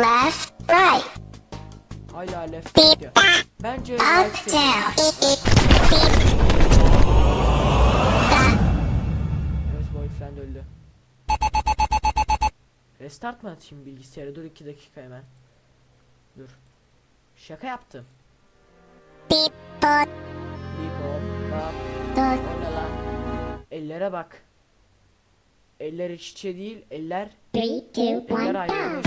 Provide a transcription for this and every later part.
left, right, Hala left back, Bence up, right down, beep, beep, beep, Evet boyfriend öldü. Restart mı atayım bilgisayarı? Dur 2 dakika hemen. Dur. Şaka yaptım. beep, bot, Beep bap. dot, O ne lan? Ellere bak. Eller iç içe değil, eller three, two, one, eller ayrılmış.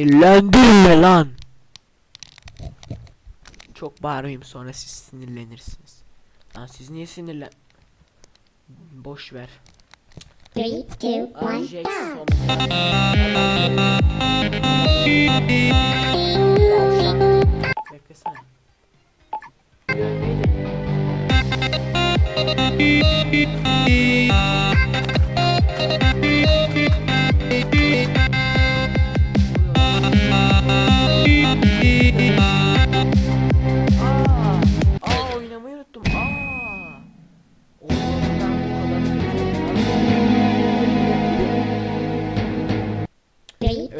Sinirlendirme lan. Çok bağırayım sonra siz sinirlenirsiniz. Lan siz niye sinirlen... Boş ver. Three, two, one, Aa, go. Jackson. Beklesene. Aa,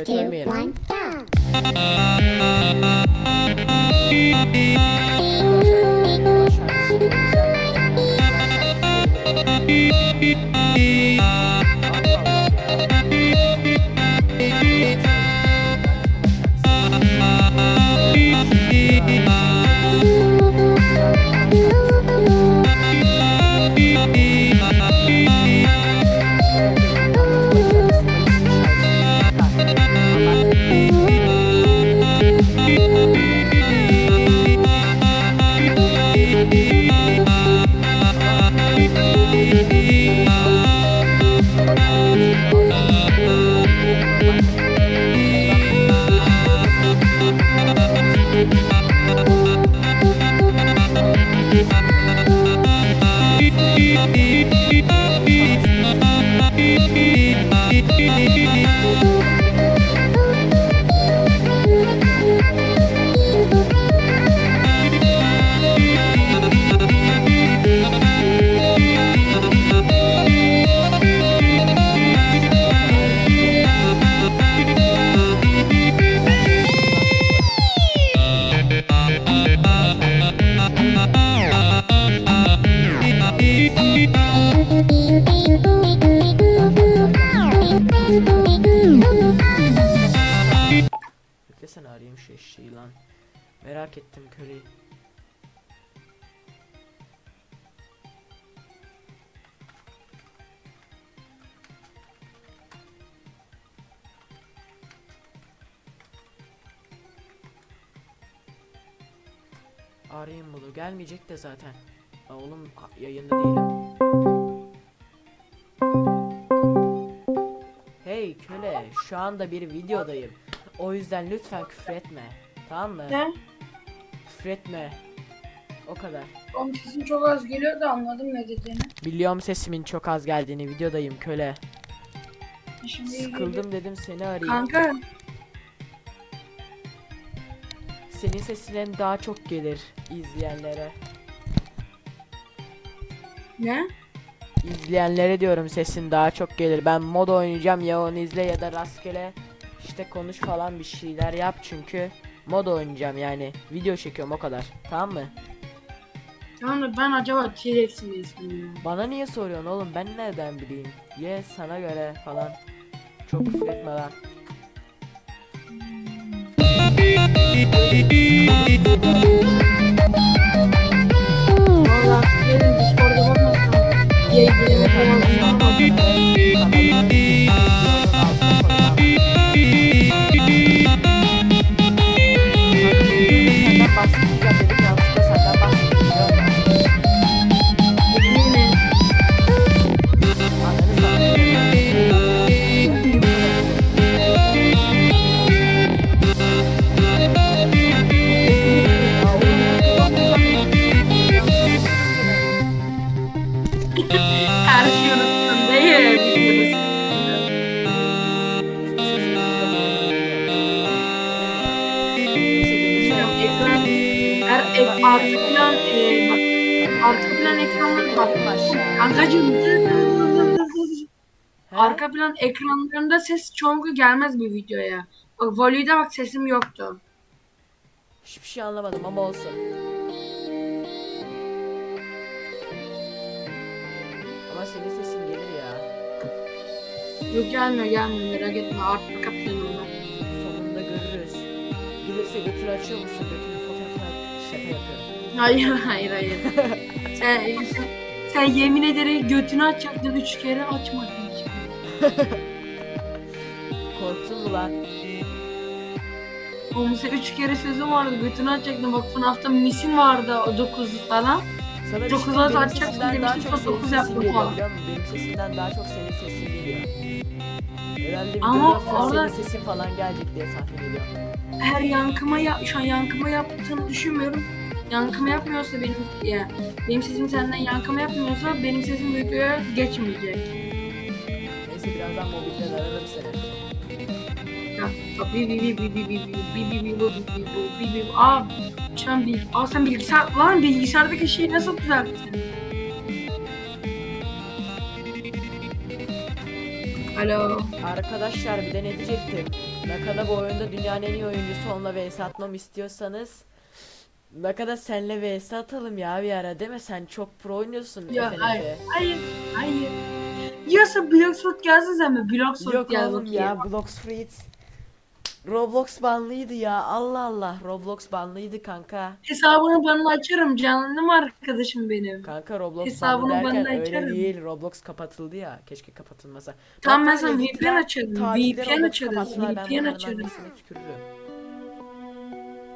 Evet, ölmeyelim. Arayayım bunu. Gelmeyecek de zaten. Aa, oğlum yayında değilim. Hey köle, şu anda bir videodayım. O yüzden lütfen küfür etme. Tamam mı? Ne? Küfür etme. O kadar. Oğlum sesin çok az geliyor da anladım ne dediğini. Biliyorum sesimin çok az geldiğini. Videodayım köle. Şimdi iyi geliyor. Sıkıldım dedim seni arayayım. Kanka Senin sesinin daha çok gelir izleyenlere. ne? İzleyenlere diyorum sesin daha çok gelir. Ben mod oynayacağım ya onu izle ya da rastgele işte konuş falan bir şeyler yap çünkü mod oynayacağım yani. Video çekiyorum o kadar. Tamam mı? Tamam da ben acaba T-Rex mi ya? Bana niye soruyorsun oğlum? Ben nereden bileyim? Ye sana göre falan. Çok küfür etme lan. Valla benim Discord'a bakmazsan yayınlarımı falan Plan ekranlarında ses çoğunlukla gelmez bir videoya. Bak Voli'de bak sesim yoktu. Hiçbir şey anlamadım ama olsun. Ama senin sesin gelir ya. Yok gelmiyor gelmiyor merak etme arka planında. Sonunda görürüz. Gelirse götür açıyor musun? Götünü fotoğrafına şaka yapıyorum. Hayır hayır hayır. sen, sen, sen yemin ederim götünü açacaktın üç kere açmadın. Korktun mu lan? Oğlum sen üç kere sözüm vardı götünü açacaktın bak FNAF'ta misin vardı o dokuz falan. Sana bir Dokuz şey az benim açacaksın sesimden daha demiştim, çok sonra senin dokuz sesin yaptım geliyor falan. biliyor musun? Benim sesimden daha çok senin sesin geliyor. Herhalde Ama videodan sonra orada- senin sesin falan gelecek diye tahmin ediyorum. Her yankıma ya şu an yankıma yaptığını düşünmüyorum. Yankıma yapmıyorsa benim ya benim sesim senden yankıma yapmıyorsa benim sesim videoya geçmeyecek. Mobilden ararım seni. Bi bi bi bi bi bi bi bi bi bi bi bi bi Aa an bil Aa sen bilgisayar lan bilgisayardaki şeyi nasıl düzelttin? Alo. Arkadaşlar bir de ne diyecektim? Nakada bu oyunda dünyanın en iyi oyuncusu onunla vs atmamı istiyorsanız Nakada senle vs atalım ya bir ara değil mi? Sen çok pro oynuyorsun Ya hayır hayır hayır. Yiyorsa Bloxfoot gelsin sen mi? Bloxfoot Yok gel oğlum bakayım. ya Blox Freed. Roblox banlıydı ya Allah Allah Roblox banlıydı kanka. Hesabını bana açarım canım arkadaşım benim. Kanka Roblox Hesabını banlı derken de öyle açarım. değil Roblox kapatıldı ya keşke kapatılmasa. Tamam ben sana VPN açarım. VPN ben VPN açarız. annesine tükürürüm.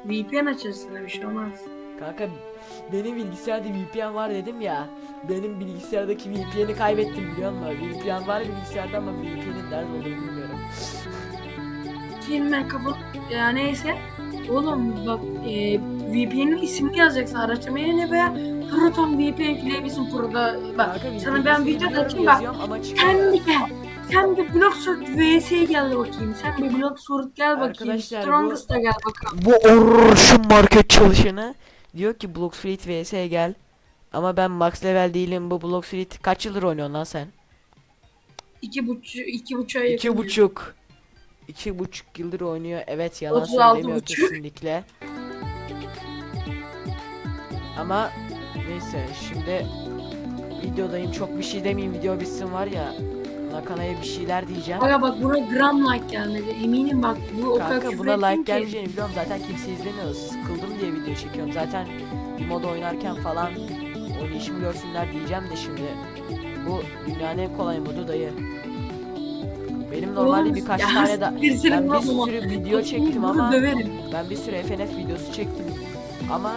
VPN açarsın bir şey olmaz. Kanka benim bilgisayarda VPN var dedim ya. Benim bilgisayardaki VPN'i kaybettim biliyor musun? VPN var bilgisayarda ama VPN'in nerede olduğunu bilmiyorum. Şimdi ben kafa ya neyse. Oğlum bak e, VPN'in ismini yazacaksın araştırmaya ne veya Proton VPN ekleyebilirsin Pro'da. Bak Kanka sana ben video biliyorum, açayım bak. Sen bir gel. Sen bir Bloxfort vs'ye gel bakayım. Sen bir Bloxfort gel bakayım. Strongest'a gel bakalım. Bu orşun market çalışanı diyor ki Bloxfleet vs'ye gel. Ama ben max level değilim bu Bloxfleet kaç yıldır oynuyorsun lan sen? İki buçuk, iki buçuğa yakın. İki buçuk. İki buçuk yıldır oynuyor. Evet yalan 36 söylemiyor buçuk. kesinlikle. Ama neyse şimdi videodayım çok bir şey demeyeyim video bitsin var ya Nakana'ya bir şeyler diyeceğim. Aga bak buna gram like gelmedi. Eminim bak bu o kadar Kanka küfür buna like ki. gelmeyeceğini biliyorum zaten kimse izlemiyor. Sıkıldım diye video çekiyorum. Zaten bir moda oynarken falan oynayışımı görsünler diyeceğim de şimdi. Bu dünyanın en kolay modu dayı. Benim normalde Oğlum, birkaç ya tane da seni ben bir yapma. sürü video çektim Bunu ama Döverim. ben bir sürü FNF videosu çektim ama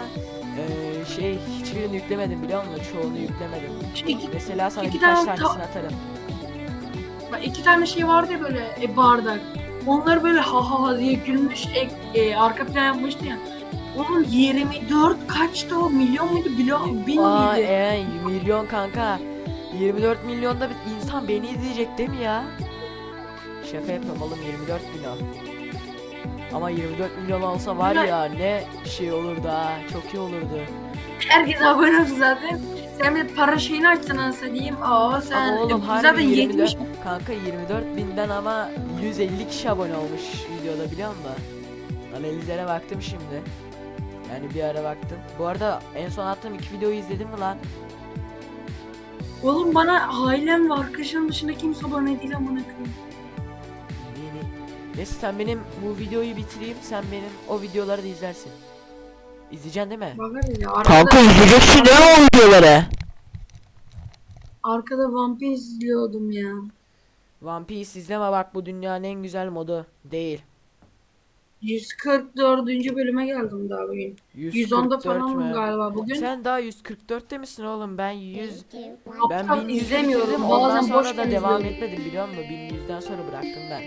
eee, şey hiçbirini yüklemedim biliyor musun? Çoğunu yüklemedim. İki, Mesela sana İki birkaç tane ta- tanesini atarım. Bak iki tane şey vardı ya böyle e, bardak. Onlar böyle ha ha ha diye gülmüş ek, e, arka plan yapmıştı ya. Onun 24 kaçtı o milyon muydu milyon bin Aa miydi? Eren milyon kanka. 24 milyonda bir insan beni izleyecek değil mi ya? Şaka yapıyorum oğlum 24 milyon. Ama 24 milyon olsa var ya ne şey olurdu ha çok iyi olurdu. Herkes abone oldu zaten. Sen bir para şeyini açsan anasını diyeyim. Aa sen Ama oğlum e, harbi zaten 24 70 kanka 24 binden ama 150 kişi abone olmuş videoda biliyor musun? Analizlere baktım şimdi. Yani bir ara baktım. Bu arada en son attığım iki videoyu izledin mi lan? Oğlum bana ailem ve arkadaşlarım dışında kimse abone değil amına koyayım. Yeni. Neyse sen benim bu videoyu bitireyim sen benim o videoları da izlersin. İzleyeceksin değil mi? Bakarız ya. Arkada, izleyeceksin ne o videoları? arkada One Piece izliyordum ya. One Piece izleme bak bu dünyanın en güzel modu değil. 144. bölüme geldim daha bugün. 110'da 144 falan mü? galiba bugün. Sen daha 144'te misin oğlum? Ben 100 two, one. ben Aptal 1100 izlemiyorum. Ondan Bazen sonra boş da devam izliyorum. etmedim biliyor musun? 1100'den sonra bıraktım ben.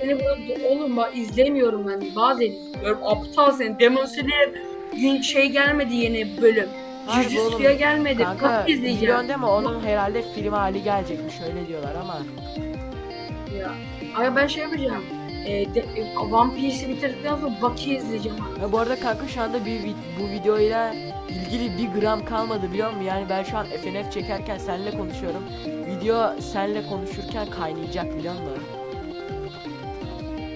Seni burada oğlum bak izlemiyorum ben. Bazen izliyorum. Aptal sen. Demon Slayer gün şey gelmedi yeni bölüm. Jujutsu'ya oğlum. gelmedi. Kanka Kanka izleyeceğim. biliyorsun değil mi? Onun herhalde film hali gelecekmiş öyle diyorlar ama. Ya. Ay ben şey yapacağım. E, de, e, One Piece'i bitirdikten sonra Baki izleyeceğim. abi. Ya bu arada kanka şu anda bir vid- bu videoyla ilgili bir gram kalmadı biliyor musun? Yani ben şu an FNF çekerken seninle konuşuyorum. Video seninle konuşurken kaynayacak biliyor musun?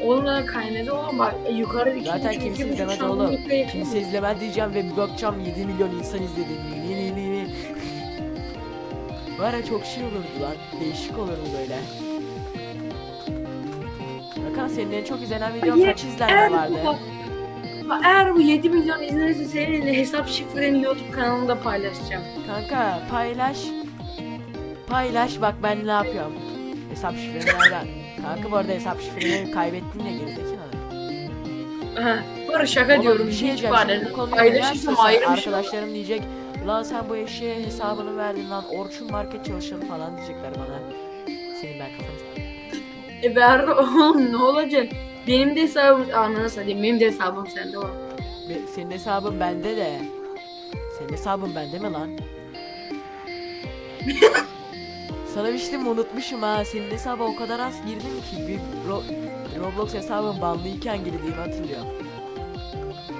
Onunla kaynadı oğlum bak e, yukarı iki Zaten buçuk, kimse iki buçuk izlemez oğlum. yakın. Kimse izlemez diyeceğim ve bir bakacağım 7 milyon insan izledi. Ni ni ni ni. Var ya çok şey olurdu lan. Değişik olurdu böyle. Bakalım senin en çok izlenen videon Hayır, kaç izlenme Eğer vardı? bu, bak, eğer bu 7 milyon izlenirse senin de hesap şifreni YouTube kanalında paylaşacağım. Kanka paylaş. Paylaş bak ben ne yapıyorum. Hesap şifreni nereden? Kanka bu arada hesap şifreni kaybettin ya gerizekalı. Arada şaka Oğlum, diyorum. bir şey hiç diyeceğim şimdi bu konuyu Paylaşırsam oynarsa ayrı bir şey. arkadaşlarım diyecek Ulan sen bu eşeğe hesabını verdin lan Orçun Market çalışanı falan diyecekler bana Senin ben kafanı E ver oğlum ne olacak? Benim de hesabım ananı satayım. Benim de hesabım sende var. Be- Senin hesabın bende de Senin hesabın bende mi lan? Sana bir şey unutmuşum ha senin hesaba o kadar az girdim ki bir Ro- Roblox hesabım banlıyken girdiğimi hatırlıyorum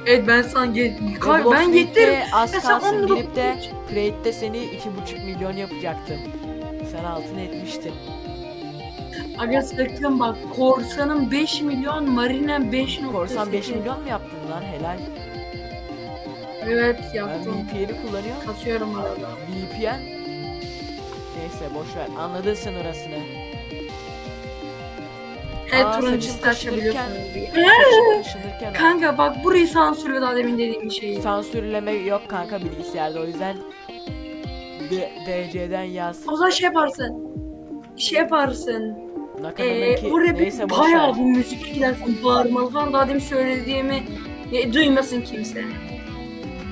Evet ben sana ge- Kay- Roblox ben League'de getiririm. az sen kalsın onu girip de Crate'de seni 2.5 milyon yapacaktım Sen altını etmiştin Aga sakın bak korsanın 5 milyon marinen 5 nokta Korsan 5 sekiz. milyon mu yaptın lan helal. Evet Ben yaptım. VPN'i kullanıyorum. Kasıyorum arada. VPN. Neyse boş ver. Anladın sen orasını. Evet Aa, turuncu saçım site açabiliyorsunuz. Saçım taşınırken Kanka bak burayı sansürle daha demin dediğim şeyi. sansürleme yok kanka bilgisayarda o yüzden D- DC'den yaz. O zaman şey yaparsın. Şey yaparsın. Ee, oraya neyse bir boş bayağı bir müzik gidersin bağırmalı falan daha demin söylediğimi e, duymasın kimse.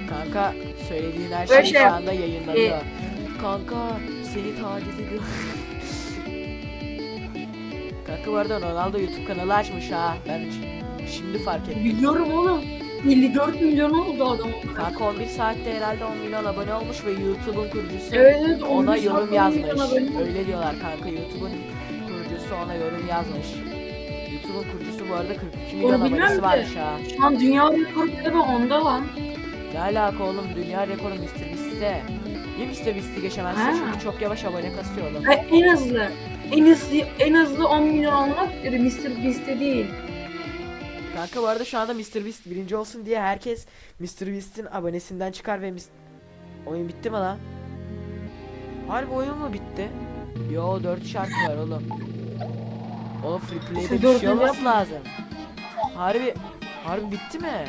Kanka söylediğin her Böyle şey şey şu anda yayınlanıyor. Kanka seni taciz ediyor. Kanka bu arada Ronaldo YouTube kanalı açmış ha. Ben şimdi fark ettim. Biliyorum oğlum. 54 milyon oldu adam. Kanka 11 saatte herhalde 10 milyon abone olmuş ve YouTube'un kurucusu Evet, ona 11 yorum saatte 10 yazmış. Öyle diyorlar kanka YouTube'un kurucusu ona yorum yazmış. YouTube'un kurucusu bu arada 42 milyon abonesi varmış ha. Şu an dünya rekoru galiba onda lan. Ne alaka oğlum dünya rekoru Mr. Beast'te. Niye Mr. Beast'i geçemezsin Ha. çünkü çok yavaş abone kasıyor oğlum. Ve en hızlı. En hızlı, en hızlı 10 milyon almak e, Mr. Beast'te değil. Kanka bu arada şu anda Mr. Beast birinci olsun diye herkes Mr. Beast'in abonesinden çıkar ve mis- Oyun bitti mi lan? Harbi oyun mu bitti? Yo 4 şarkı var oğlum. O free play'de bir Dördüncü şey olması yapma. lazım. Harbi harbi bitti mi?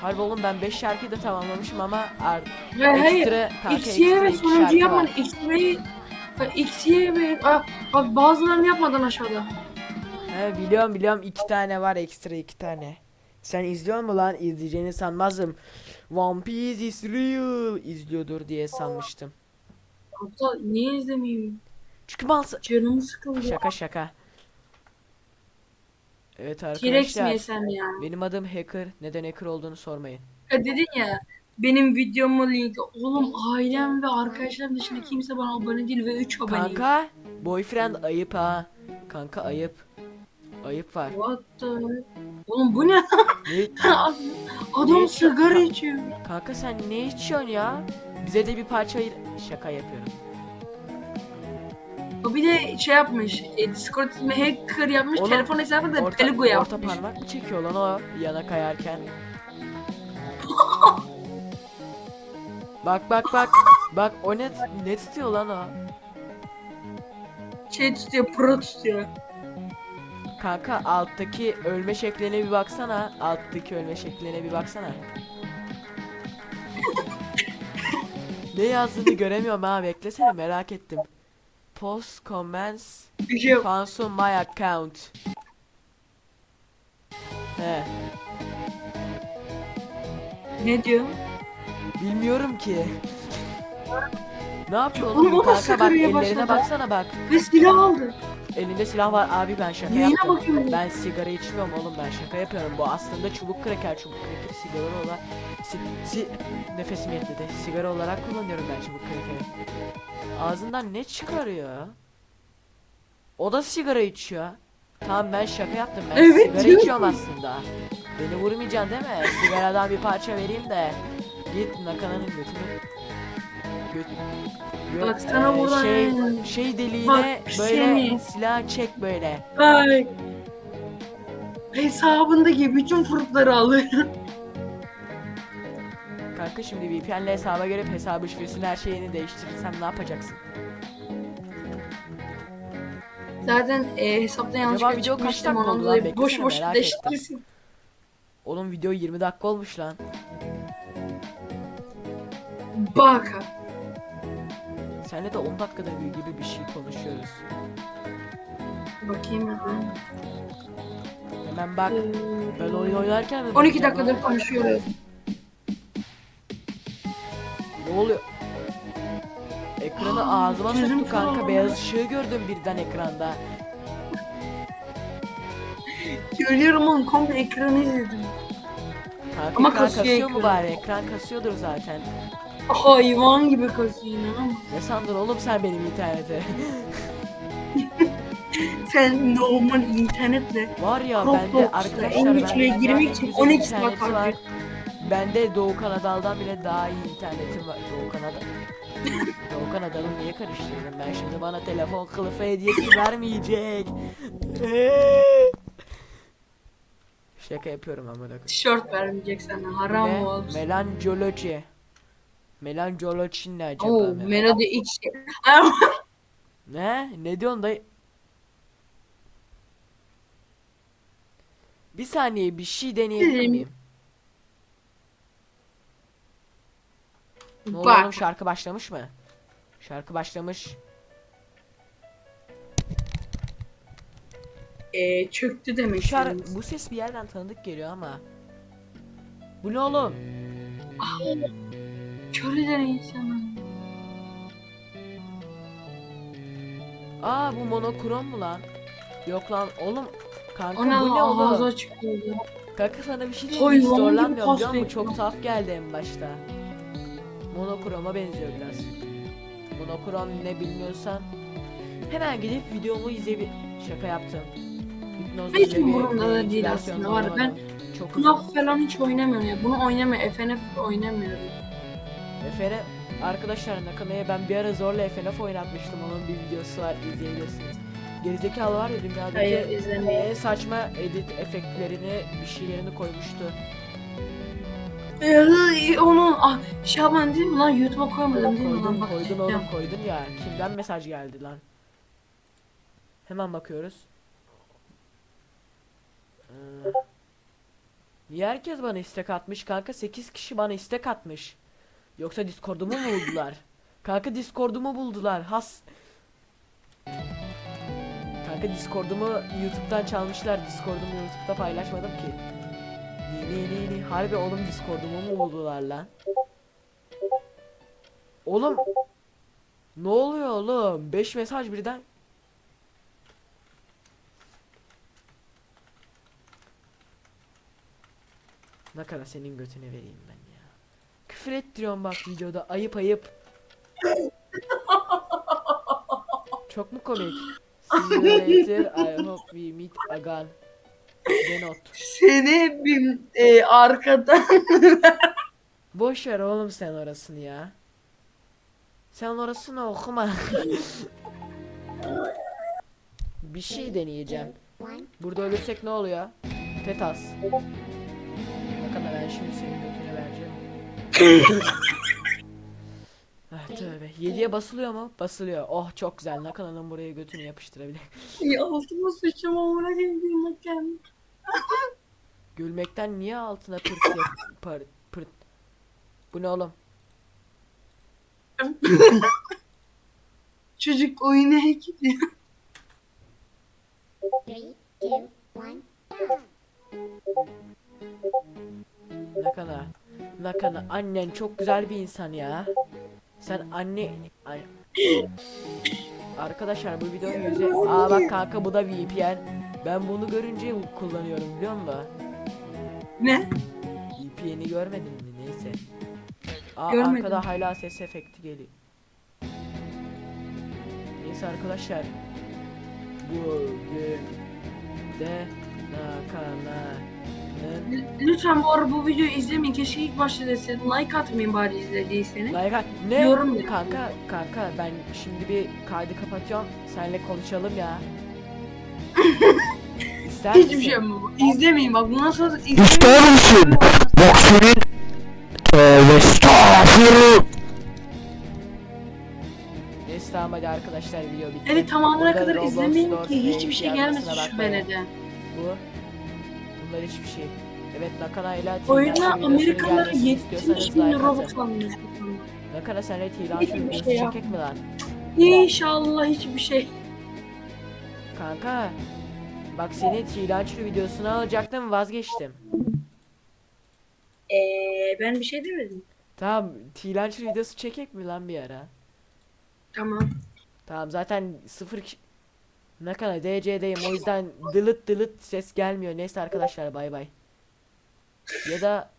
Harbi oğlum ben 5 şarkıyı da tamamlamışım ama ar- Hayır hayır. ekstra kanka X'ye ve sonuncu var. X'ye X'ye ve Aa, bak bazılarını yapmadan aşağıda. He biliyorum biliyorum iki tane var ekstra iki tane. Sen izliyor mu lan? İzleyeceğini sanmazdım. One Piece is real izliyordur diye sanmıştım. Hatta niye izlemeyeyim? Çünkü mal Canım sıkıldı. şaka şaka. Evet T-Rex mi arkadaşlar. yesem ya? Benim adım Hacker. Neden Hacker olduğunu sormayın. Ya dedin ya benim videomu link oğlum ailem ve arkadaşlarım dışında kimse bana abone değil ve 3 abone. Kanka boyfriend ayıp ha. Kanka ayıp. Ayıp var. What the Oğlum bu ne? Ne? Adam sigara içiyor. Kanka sen ne içiyorsun ya? Bize de bir parça ayır. Şaka yapıyorum. Bir de şey yapmış. E, Discord ismi hacker yapmış. Oğlum, telefon hesabı da Orta, Telugu orta yapmış. parmak mı çekiyor lan o yana kayarken? bak bak bak. Bak o ne, ne tutuyor lan o? Şey tutuyor, pro tutuyor. Kanka alttaki ölme şekline bir baksana. Alttaki ölme şekline bir baksana. ne yazdığını göremiyorum ha beklesene merak ettim. Post comments Bir şey yok. My account. He, Ne diyor? bilmiyorum ki. Ne yapıyor Oğlum, oğlum o da kanka bak sigaraya ellerine başladı. baksana bak. Ve silah aldı. Elinde silah var abi ben şaka Neyine yaptım. bakıyorsun? Ben sigara içmiyorum oğlum ben şaka yapıyorum. Bu aslında çubuk kraker çubuk kraker sigara olarak si, si, nefesim yetmedi. Sigara olarak kullanıyorum ben çubuk krakeri. Ağzından ne çıkarıyor? O da sigara içiyor. Tamam ben şaka yaptım ben Evet, sigara diyorum. içiyorum aslında. Beni vurmayacaksın değil mi? Sigaradan bir parça vereyim de git nakananın götünü gö- Bak sana eee, buradan- şey, şey deliğine Bak, böyle seni. silah çek böyle. Ay. Hesabındaki bütün fruitları alıyor. Kanka şimdi VPN'le hesaba girip hesabı şifresini her şeyini değiştirirsem ne yapacaksın? Zaten e, hesapta Acaba video kaç dakika oldu lan? boş boş merak ettim. değiştirirsin. Oğlum video 20 dakika olmuş lan. Baka. Seninle de 10 dakikadır bir gibi bir şey konuşuyoruz. Bakayım hemen. Hemen bak. Ee, Ben oyun oynarken mi 12 bakacağım dakikadır konuşuyoruz. Ne oluyor? Ekranı ağzıma gözüm soktu kanka. kör Beyaz ışığı gördüm birden ekranda. Görüyorum oğlum komple ekranı izledim. Kanka Ama ekran kasıyor kasıyor mu ekranı. bari? Ekran kasıyordur zaten. Hayvan gibi kasıyor inanamam. Ne sandın oğlum sen benim internete? Sen normal internetle Var ya Roblox'ta bende arkadaşlar en dünyanın girmek için güzel 12 interneti saat var. Bende Doğu Kanadal'dan bile daha iyi internetim var. Doğu Kanada. Doğu Kanadal'ı niye karıştırdım ben şimdi bana telefon kılıfı hediyesi vermeyecek. Şaka yapıyorum amına koyayım. Tişört vermeyecek sana haram Ne? olsun. Melancology. Melancology ne acaba? Oo, me- Melody X. ne? Ne diyorsun dayı? Bir saniye bir şey deneyebilir miyim? Ne oluyor oğlum Bak. şarkı başlamış mı? Şarkı başlamış. Ee, çöktü demek Şar istediniz. bu ses bir yerden tanıdık geliyor ama. Bu ne oğlum? Kör eden insanı. Aa bu monokrom mu lan? Yok lan oğlum. Kanka ne bu ne ağzı oğlum? açık oldu. Kanka sana bir şey diyeyim? Hayvan Hiç zorlanmıyorum biliyor musun? Çok tuhaf geldi en başta. Monokroma benziyor biraz. Monokrom ne bilmiyorsan hemen gidip videomu izleyebil... Şaka yaptım. Hipnoz Hiç umurumda da değil aslında, var oynamadım. Çok falan hiç oynamıyorum ya. Bunu oynamıyor. FNF oynamıyorum. Efere arkadaşlar Nakana'ya ben bir ara zorla FNF oynatmıştım. Onun bir videosu var izleyebilirsiniz. Gerizekalı var ya dünyadaki Hayır en saçma edit efektlerini bir şeylerini koymuştu. Ee, onu ah, Şaban değil mi lan YouTube'a koymadım değil mi lan Koydun bak. koydun oğlum Ya. koydun ya. Kimden mesaj geldi lan? Hemen bakıyoruz. Ee, Niye herkes bana istek atmış kanka? 8 kişi bana istek atmış. Yoksa Discord'umu mu buldular? Kanka Discord'umu buldular. Has. Kanka Discord'umu YouTube'dan çalmışlar. Discord'umu YouTube'da paylaşmadım ki. Ni ni ni. Harbi oğlum Discord'umu mu buldular lan? Oğlum. Ne oluyor oğlum? 5 mesaj birden. Ne kadar senin götüne vereyim ben. Küfür ettiriyorum bak videoda. Ayıp ayıp. Çok mu komik? See you later. I hope we meet again. Denot. Seni bir e, arkadan Boş ver oğlum sen orasını ya. Sen orasını okuma. Bir şey deneyeceğim. Burada ölürsek ne oluyor? Tetas. Bakalım ben şimdi vereceğim. Ah tövbe. 7'ye basılıyor mu? Basılıyor. Oh çok güzel. Nakana'nın buraya götünü yapıştırabilir. ya altıma sıçım amına koyayım kendim. Gülmekten niye altına pırt yap pırt pırt. Bu ne oğlum? Çocuk oyuna gidiyor. Three, two, one. Nakana. Nakana annen çok güzel bir insan ya. Sen anne Ay- Arkadaşlar bu videonun yüzü Aa bak kanka bu da VPN. Ben bunu görünce kullanıyorum biliyor musun? Ne? VPN'i görmedin mi? Neyse. Aa Görmedim. arkada hala ses efekti geliyor. Neyse arkadaşlar. Bugün de Nakana'nın L- Lütfen bu arada bu videoyu izlemeyin. Keşke ilk başta deseydin. Like atmayın bari izlediyseniz. Like at- ne? Yorum yap. Kanka kanka ben şimdi bir kaydı kapatıyorum. Seninle konuşalım ya. İster Hiçbir misin? şey yapma. İzlemeyin bak. Bundan sonra izlemeyin. İster misin? Bak senin Tövbe estağfurullah. Neyse tamam hadi arkadaşlar video bitti. Evet tamamına kadar izlemeyin ki hiçbir şey gelmesin bakmayın. şüphelede. Bu. Bunlar hiçbir şey. Evet Nakana ile Oyuna Amerikalılar gelmesini 70 istiyorsanız bin. Robux almış. Nakana senle Tilan Hiçbir videosu şey çekek mi lan? İnşallah hiçbir şey. Kanka. Bak seni Tilançlı videosunu alacaktım vazgeçtim. Eee ben bir şey demedim. Tamam Tilançlı videosu çekek mi lan bir ara? Tamam. Tamam zaten sıfır Ne kadar DC'deyim o yüzden dılıt dılıt ses gelmiyor. Neyse arkadaşlar bay bay. Ya da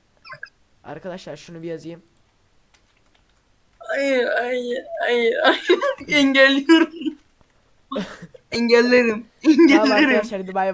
arkadaşlar şunu bir yazayım. Hayır hayır hayır hayır. Engelliyorum. Engellerim. Tamam Engellerim. arkadaşlar hadi bay bay.